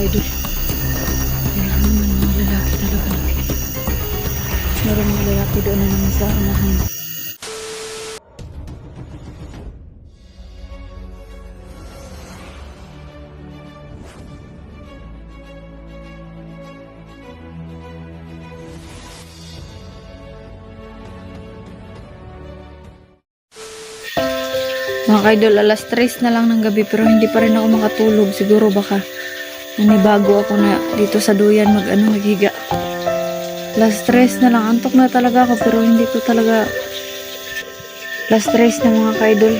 ka-idol. Meron naman mga lalaki talaga na. Meron mga lalaki doon na naman sa unahan. Mga kaidol, alas 3 na lang ng gabi pero hindi pa rin ako makatulog. Siguro baka nanibago ako na dito sa duyan mag ano, maghiga. Alas 3 na lang. Antok na talaga ako pero hindi ko talaga alas 3 na mga kaidol.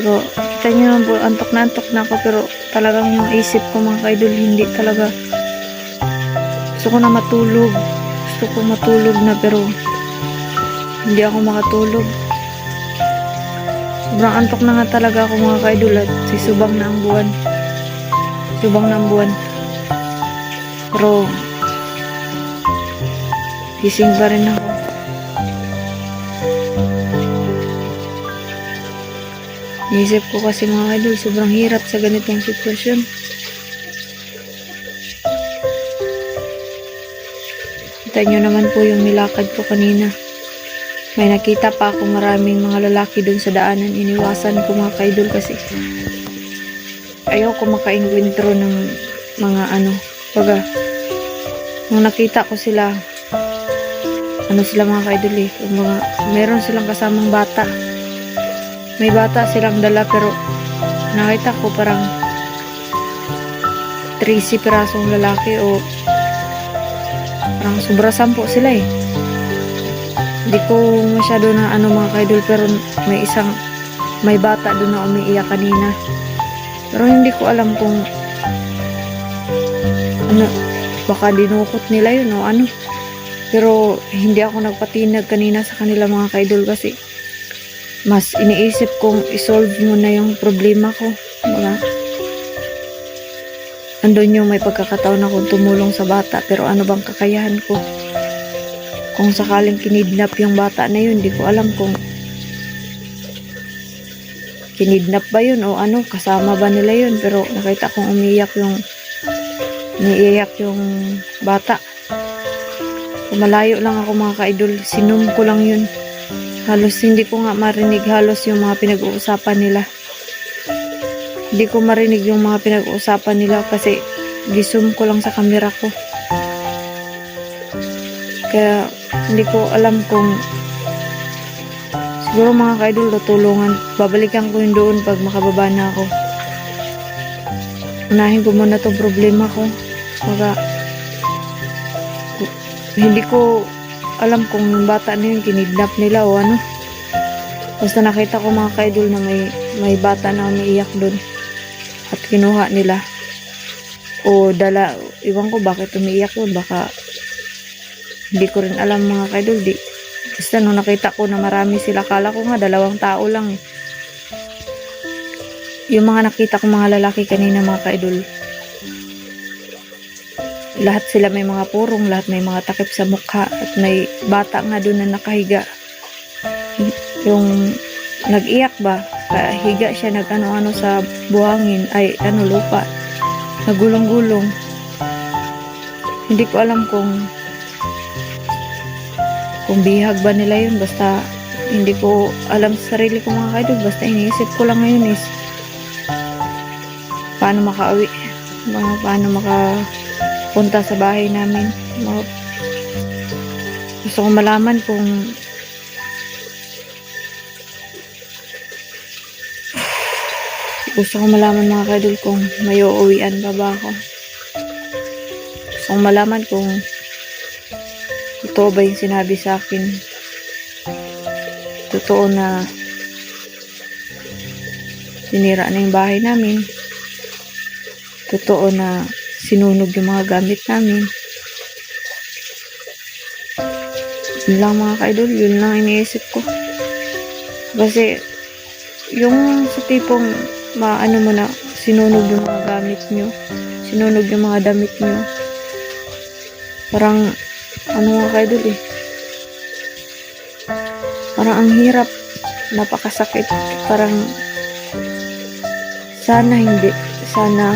Pero kita nyo naman po, antok na antok na ako pero talagang yung isip ko mga kaidol hindi talaga gusto ko na matulog. Gusto ko matulog na pero hindi ako makatulog. Sobrang antok na nga talaga ako mga kaidol at sisubang na ang buwan. Subang na ang buwan. Pero, gising pa rin ako. Naisip ko kasi mga kaidol, sobrang hirap sa ganitong sitwasyon. Kita nyo naman po yung nilakad ko kanina. May nakita pa ako maraming mga lalaki doon sa daanan. Iniwasan ko mga kaidol kasi ayaw ko maka-encuentro ng mga ano. Baga, nung nakita ko sila, ano sila mga kaidol eh. Yung mga, meron silang kasamang bata. May bata silang dala pero nakita ko parang 30 pirasong lalaki o parang sobra sampo sila eh. Hindi ko masyado na ano mga kaidol pero may isang may bata doon na umiiyak kanina. Pero hindi ko alam kung ano baka dinukot nila yun o ano. Pero hindi ako nagpatinag kanina sa kanila mga kaidol kasi mas iniisip kong isolve muna yung problema ko. Mga andun yung may pagkakataon akong tumulong sa bata pero ano bang kakayahan ko? Kung sakaling kinidnap yung bata na yun, di ko alam kung kinidnap ba yun o ano, kasama ba nila yun. Pero nakita kong umiyak yung niiyak yung bata. Malayo lang ako mga kaidol. Sinum ko lang yun. Halos hindi ko nga marinig halos yung mga pinag-uusapan nila. Hindi ko marinig yung mga pinag-uusapan nila kasi gisum ko lang sa camera ko. Kaya hindi ko alam kung siguro mga kaidol tutulungan. Babalikan ko yun doon pag makababa na ako. Unahin ko muna tong problema ko. Mga hindi ko alam kung bata na yun kinidnap nila o ano. Basta nakita ko mga kaidol na may may bata na umiiyak doon at kinuha nila. O dala, iwan ko bakit umiiyak yun. Baka hindi ko rin alam mga kaidol. Di, basta nung nakita ko na marami sila, kala ko nga dalawang tao lang eh. Yung mga nakita ko mga lalaki kanina mga kaidol, lahat sila may mga purong, lahat may mga takip sa mukha at may bata nga doon na nakahiga. Yung nag-iyak ba, higa siya nag-ano-ano sa buhangin, ay ano lupa, nagulong-gulong. Hindi ko alam kung kung bihag ba nila yun basta hindi ko alam sa sarili ko mga kaidol basta iniisip ko lang ngayon is paano makauwi mga paano makapunta sa bahay namin. Gusto ko malaman kung gusto ko malaman mga kaidol kung may uuwian pa ba ako. Gusto ko malaman kung Totoo ba yung sinabi sa akin? Totoo na sinira na yung bahay namin. Totoo na sinunog yung mga gamit namin. Yun lang mga kaidol, yun lang iniisip ko. Kasi, yung sa tipong maano mo na sinunog yung mga gamit nyo, sinunog yung mga damit nyo, parang ano mga kaidol eh. Parang ang hirap. Napakasakit. Parang sana hindi. Sana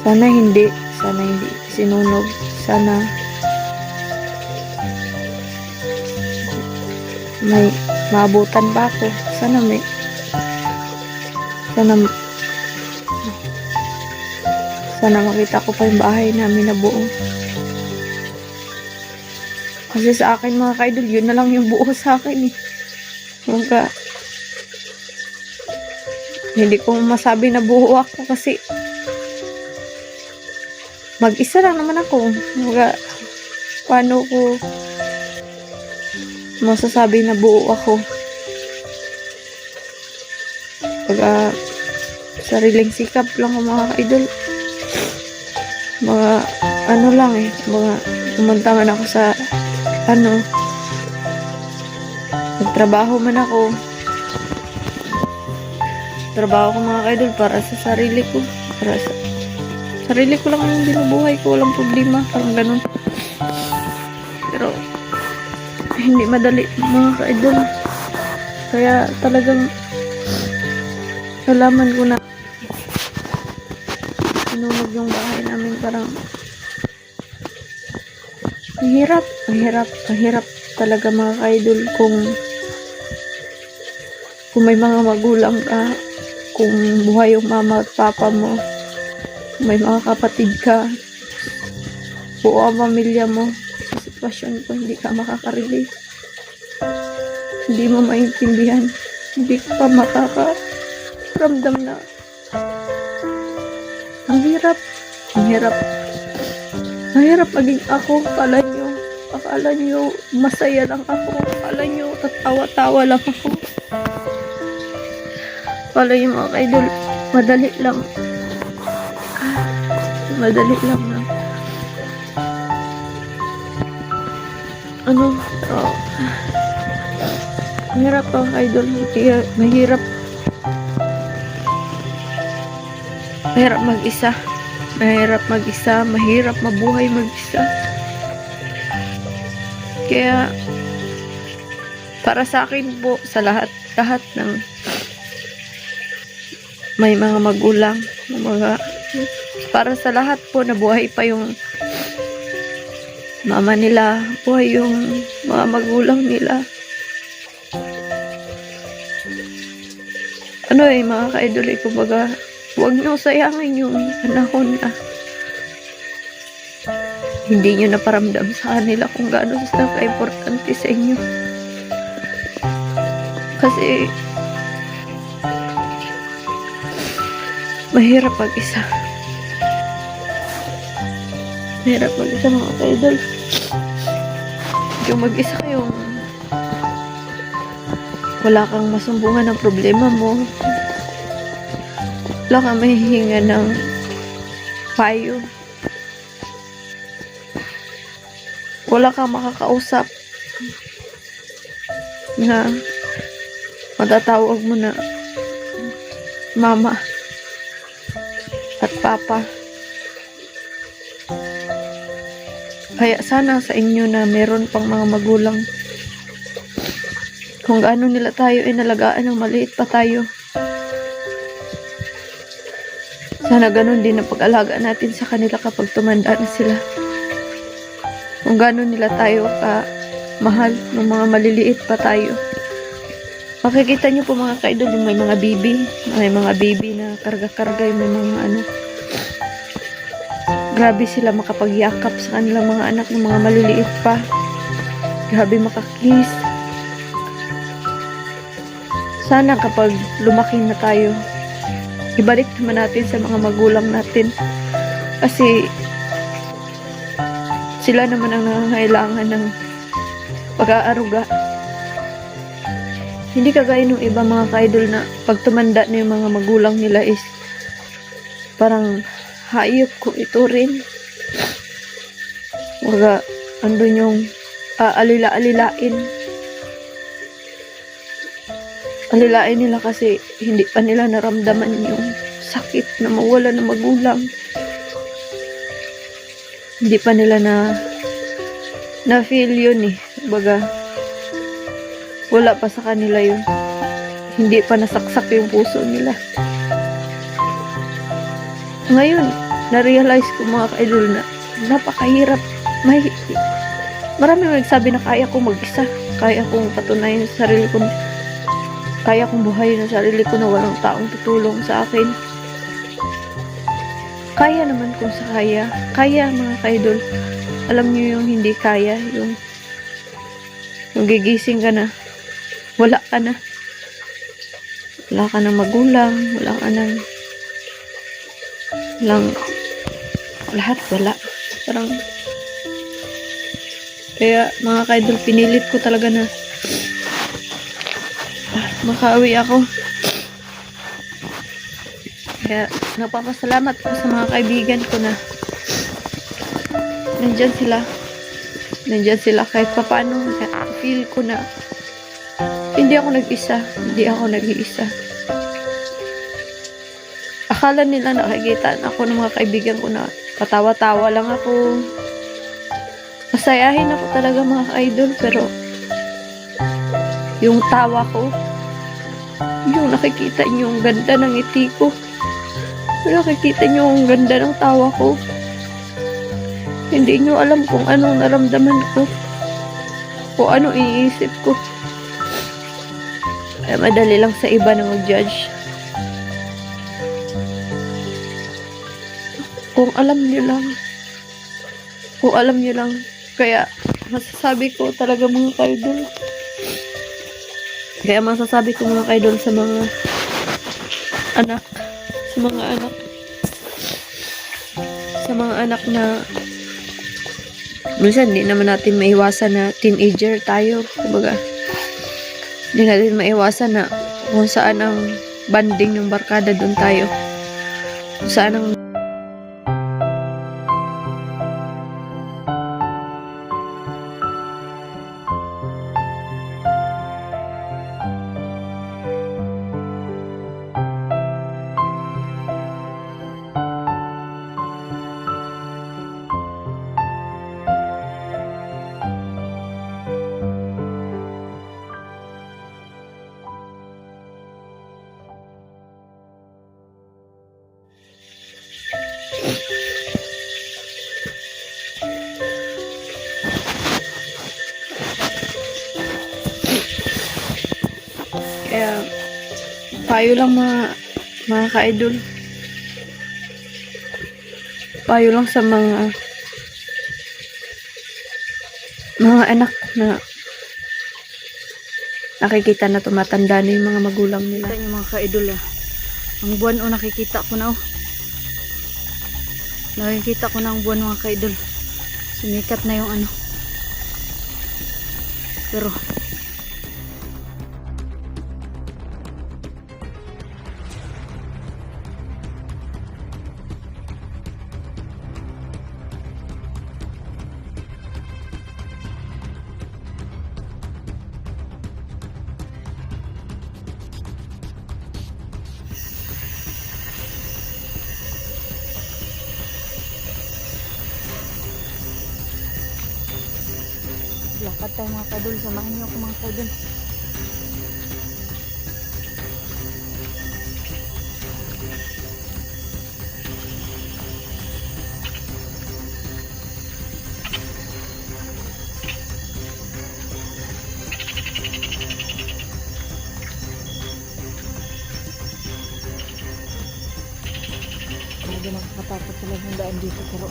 Sana hindi. Sana hindi sinunog. Sana may maabutan pa ako. Sana may sana sana makita ko pa yung bahay namin na buo. Kasi sa akin mga kaidol, yun na lang yung buo sa akin eh. Mga hindi ko masabi na buo ako kasi mag-isa lang naman ako. Mga paano ko masasabi na buo ako. Pag sariling sikap lang ang mga idol. Mga ano lang eh. Mga pumunta man ako sa ano? Nagtrabaho man ako. Trabaho ko mga idol para sa sarili ko. Para sa sarili ko lang yung binubuhay ko. Walang problema. Parang ganun. Pero hindi madali mga ka-idol. Kaya talagang nalaman ko na. Sinunog yung bahay namin. Parang mahirap mahirap mahirap talaga mga ka-idol kung kung may mga magulang ka kung buhay yung mama at papa mo kung may mga kapatid ka buo ang pamilya mo sa sitwasyon ko hindi ka makaka-relate. Hindi mo maintindihan hindi ka pa makaka-ramdam na ang hirap ang hirap ang hirap maging ako. Akala nyo akala nyo masaya lang ako. Akala nyo tatawa-tawa lang ako. Akala nyo mga idol madali lang. Ah, madali lang na ano? Oh. mahirap ang idol mahirap. Mahirap mag-isa mahirap mag-isa mahirap mabuhay mag-isa. Kaya para sa akin po sa lahat lahat ng may mga magulang mga para sa lahat po na buhay pa yung mama nila buhay yung mga magulang nila. Ano eh mga ka-idol eh huwag nyo sayangin yung panahon na hindi nyo naparamdam sa kanila kung gaano sila ka-importante sa inyo. Kasi mahirap mag-isa. Mahirap mag-isa mga ka-idol. Yung mag-isa kayong wala kang masumbungan ng problema mo wala kang mahihinga ng payo. Wala kang makakausap na matatawag mo na mama at papa. Kaya sana sa inyo na meron pang mga magulang. Kung gaano nila tayo inalagaan ng maliit pa tayo sana ganun din ang pag-alaga natin sa kanila kapag tumanda na sila. Kung gaano nila tayo ka mahal ng mga maliliit pa tayo. Makikita niyo po mga kaidol yung may mga bibi may mga baby na karga-karga yung may mga ano. Grabe sila makapagyakap sa kanilang mga anak ng mga maliliit pa. Grabe makakiss sana kapag lumaki na tayo ibalik naman natin sa mga magulang natin kasi sila naman ang nangangailangan ng pag-aaruga hindi kagaya ng iba mga ka-idol na pag tumanda na yung mga magulang nila is parang hayop ko ito rin. Waga, andun yung aalila-alilain. Alilain nila kasi hindi pa nila naramdaman yung sakit na mawala ng magulang. Hindi pa nila na na feel yun eh. Baga, wala pa sa kanila yun. Hindi pa nasaksak yung puso nila. Ngayon, na-realize ko mga ka-idol na napakahirap. May, marami nagsabi na kaya ko mag-isa. Kaya kong patunayan sa sarili ko. Kaya kong buhayin ang sarili ko na walang taong tutulong sa akin. Kaya naman kung sa kaya. Kaya mga ka-idol. Alam niyo yung hindi kaya. Yung, yung gigising ka na. Wala ka na. Wala ka ng magulang. Wala ka ng lang lahat wala. Parang kaya mga kaidol, pinilit ko talaga na makauwi ako. Kaya napapasalamat ko sa mga kaibigan ko na nandyan sila. Nandyan sila kahit papaano feel ko na hindi ako nag-isa. Hindi ako nag-iisa. Akala nila nakikita ako ng mga kaibigan ko na patawa-tawa lang ako. Masayahin ako talaga mga idol pero yung tawa ko yung nakikita niyo yung ganda ng ngiti ko. Nakikita niyo yung ganda ng tawa ko. Hindi niyo alam kung anong naramdaman ko. O ano iniisip ko. Ay madali lang sa iba na mag-judge. Kung alam niyo lang. Kung alam niyo lang. Kaya masasabi ko talaga mga kaidol kaya masasabi ko mga kaidol sa mga anak sa mga anak sa mga anak na minsan hindi naman natin maiwasan na teenager tayo. Kumbaga hindi natin maiwasan na kung saan ang banding ng barkada doon tayo. Kung saan ang payo lang mga, mga ka-idol. Payo lang sa mga mga anak na nakikita na tumatanda na yung mga magulang nila. Kita yung mga ka-idol ah. Ang buwan o nakikita ko na oh. Nakikita ko na ang buwan mga ka-idol. Sumikat na yung ano. Pero Lakad tayo mga kadol. Samahan niyo ako mga kadol. Grabe nakakatakot talaga yung daan dito pero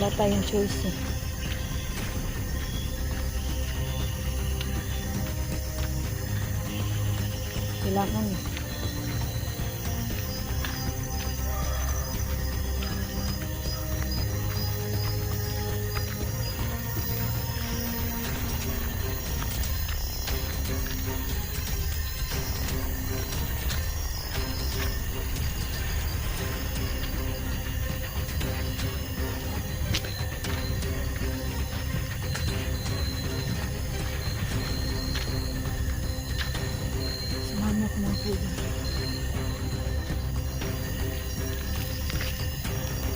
wala tayong choice eh. Kailangan. Samahan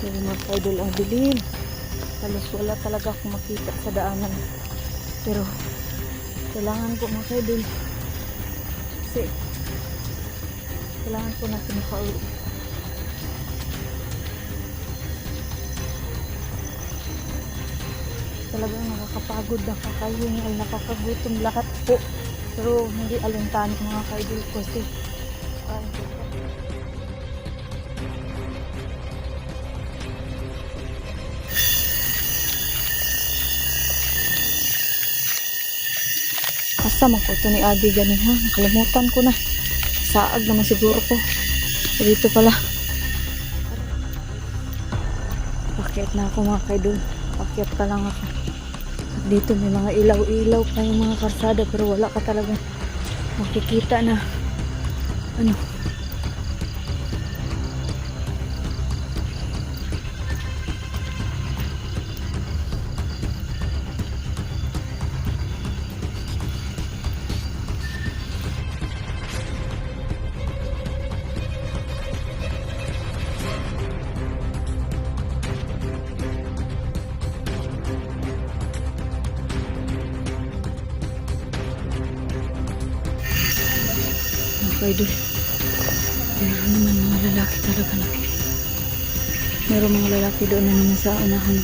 Pero mga idol ang dilim. Halos wala talaga akong makita sa daanan. Pero kailangan ko mga idol. Kasi kailangan ko natin makauwi. talagang nakakapagod, nakakahingal, nakakagutom lahat po. Pero hindi alintano mga kaidol ko kasi Asa man ko ito ni Adi ganin ha? Nakalimutan ko na. Saag naman siguro ko. Dito pala. Pakyat na ako mga kaidol. Pakyat pa lang ako. Dito may mga ilaw-ilaw pa yung mga karsada pero wala ka talaga makikita na ano. Kaidol. Meron naman mga lalaki talaga na. Meron mga lalaki doon na naman sa unahan.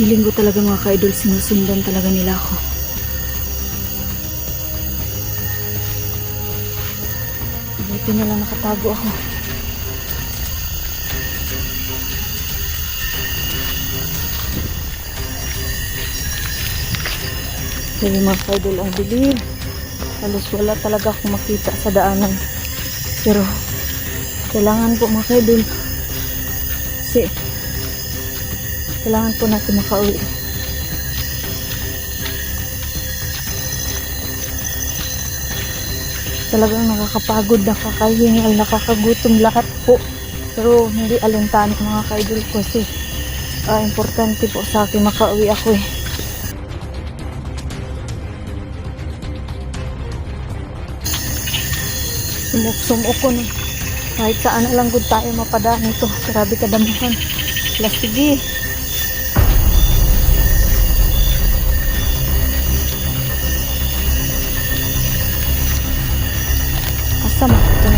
Feeling ko talaga mga ka-idol, sinusundan talaga nila ako. Buti na lang nakatago ako. Sabi mga ka-idol, ang dilim. Halos wala talaga akong makita sa daanan. Pero, kailangan po mga ka-idol. Kasi, kailangan po natin makauwi. Talagang nakakapagod, nakakahingal, nakakagutom lahat po. Pero hindi alintani mga kaidol ko kasi ah, importante po sa akin makauwi ako eh. Sumuk-sumuk ko na. Kahit saan na lang good tayo mapadaan ito. Grabe kadamuhan. Lasigi. Asa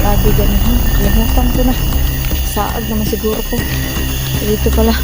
Adi ganun. Kalimutan ko na. Saag naman siguro ko. Dito pala.